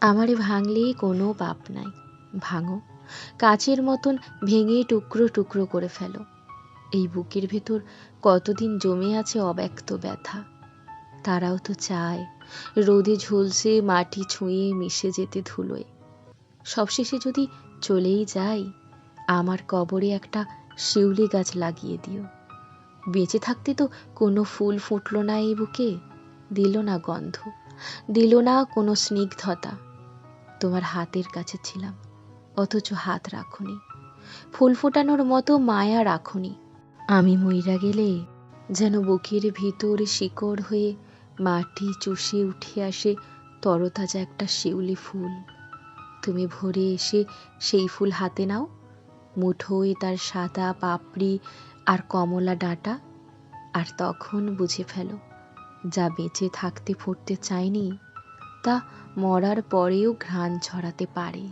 আমারে ভাঙলে কোনো পাপ নাই। ভাঙো। কাচের মতন ভেঙে টুকরো টুকরো করে ফেলো। এই বুকের ভেতর কতদিন জমে আছে অব্যক্ত ব্যথা। তারাও তো চায় রোদে ঝলসে মাটি ছুঁয়ে মিশে যেতে ধুলোয়। সবশেষে যদি চলেই যাই, আমার কবরে একটা শিউলি গাছ লাগিয়ে দিও। বেঁচে থাকতে তো কোনো ফুল ফুটলো না এই বুকে। দিল না গন্ধ। দিল না কোনো স্নিগ্ধতা। তোমার হাতের কাছে ছিলাম, অথচ হাত রাখুনি। ফুল ফোটানোর মতো মায়া রাখুনি। আমি মইরা গেলে যেন বুকের ভিতর শিকড় হয়ে মাটি চুষে উঠে আসে তরতাজা একটা শিউলি ফুল। তুমি ভরে এসে সেই ফুল হাতে নাও, মুঠোয় তার সাদা পাপড়ি আর কমলা ডাঁটা, আর তখন বুঝে ফেলো, যা বেঁচে থাকতে ফুটতে চায়নি তা মরার পরেও ঘ্রাণ ছড়াতে পারে।